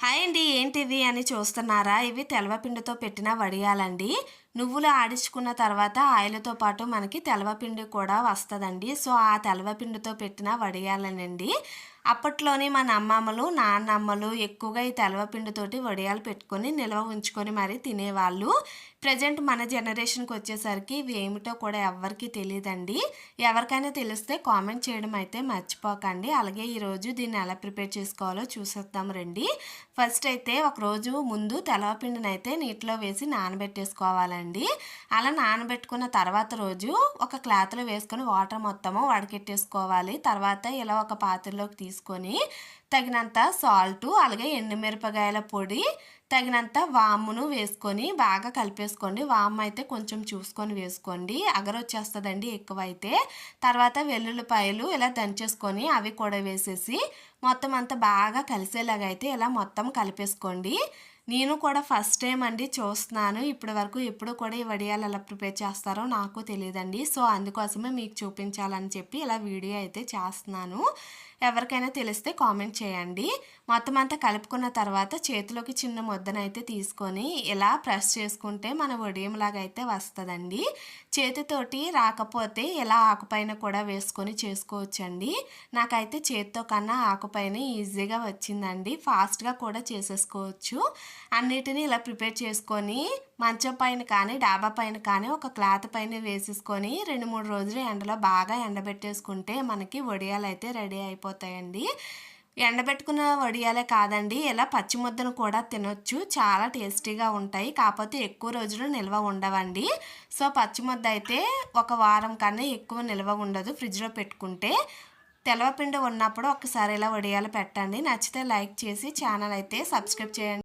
Hi అండి ఏంటివి అని చూస్తున్నారా? ఇవి తెలవపిండితో పెట్టిన వడియాలండి. నువ్వులు ఆడించుకున్న తర్వాత ఆయిల్తో పాటు మనకి తెలవపిండి కూడా వస్తుందండి. సో ఆ తెలవపిండితో పెట్టిన వడియాలనండి. అప్పట్లోనే మన అమ్మమ్మలు నాన్నమ్మలు ఎక్కువగా ఈ తెలవపిండితోటి వడియాలు పెట్టుకొని నిల్వ ఉంచుకొని మరీ తినేవాళ్ళు. ప్రజెంట్ మన జనరేషన్కి వచ్చేసరికి ఇవి ఏమిటో కూడా ఎవరికి తెలియదండి ఎవరికైనా తెలిస్తే కామెంట్ చేయడం అయితే మర్చిపోకండి. అలాగే ఈరోజు దీన్ని ఎలా ప్రిపేర్ చేసుకోవాలో చూసేద్దాం రండి. ఫస్ట్ అయితే ఒకరోజు ముందు తెలవపిండిని అయితే నీటిలో వేసి నానబెట్టేసుకోవాలండి. అలా నానబెట్టుకున్న తర్వాత రోజు ఒక క్లాత్లో వేసుకొని వాటర్ మొత్తము వడకెట్టేసుకోవాలి. తర్వాత ఇలా ఒక పాత్రలోకి తీసుకొని తగినంత సాల్టు అలాగే ఎండుమిరపకాయల పొడి తగినంత వామును వేసుకొని బాగా కలిపేసుకోండి. వాము అయితే కొంచెం చూసుకొని వేసుకోండి. అగరొచ్చేస్తుందండి ఎక్కువైతే. తర్వాత వెల్లుల్లిపాయలు ఇలా దంచేసుకొని అవి కూడా వేసేసి మొత్తం అంతా బాగా కలిసేలాగా అయితే ఇలా మొత్తం కలిపేసుకోండి. నేను కూడా ఫస్ట్ టైం అండి చూస్తున్నాను. ఇప్పటి వరకు ఎప్పుడు కూడా ఈ వడియాలు ఎలా ప్రిపేర్ చేస్తారో నాకు తెలియదండి. సో అందుకోసమే మీకు చూపించాలని చెప్పి ఇలా వీడియో అయితే చేస్తున్నాను. ఎవరికైనా తెలిస్తే కామెంట్ చేయండి. మొత్తం అంతా కలుపుకున్న తర్వాత చేతిలోకి చిన్న ముద్దనైతే తీసుకొని ఇలా ప్రెస్ చేసుకుంటే మన ఒడియంలాగా అయితే వస్తుందండి. చేతితోటి రాకపోతే ఇలా ఆకుపైన కూడా వేసుకొని చేసుకోవచ్చండి. నాకైతే చేతితో కన్నా ఆకుపైన ఈజీగా వచ్చిందండి. ఫాస్ట్గా కూడా చేసేసుకోవచ్చు. అన్నిటినీ ఇలా ప్రిపేర్ చేసుకొని మంచం పైన కానీ డాబా పైన కానీ ఒక క్లాత్ పైన వేసేసుకొని రెండు మూడు రోజులు ఎండలో బాగా ఎండబెట్టేసుకుంటే మనకి వడియాలు అయితే రెడీ అయిపోతాయండి. ఎండబెట్టుకున్న వడియాలే కాదండి ఇలా పచ్చి ముద్దను కూడా తినొచ్చు. చాలా టేస్టీగా ఉంటాయి కాకపోతే ఎక్కువ రోజులు నిల్వ ఉండవండి. సో పచ్చి ముద్ద అయితే ఒక వారం కన్నా ఎక్కువ నిల్వ ఉండదు ఫ్రిడ్జ్లో పెట్టుకుంటే. తెలవపిండి ఉన్నప్పుడు ఒకసారి ఇలా వడియాలు పెట్టండి. నచ్చితే లైక్ చేసి ఛానల్ అయితే సబ్స్క్రైబ్ చేయండి.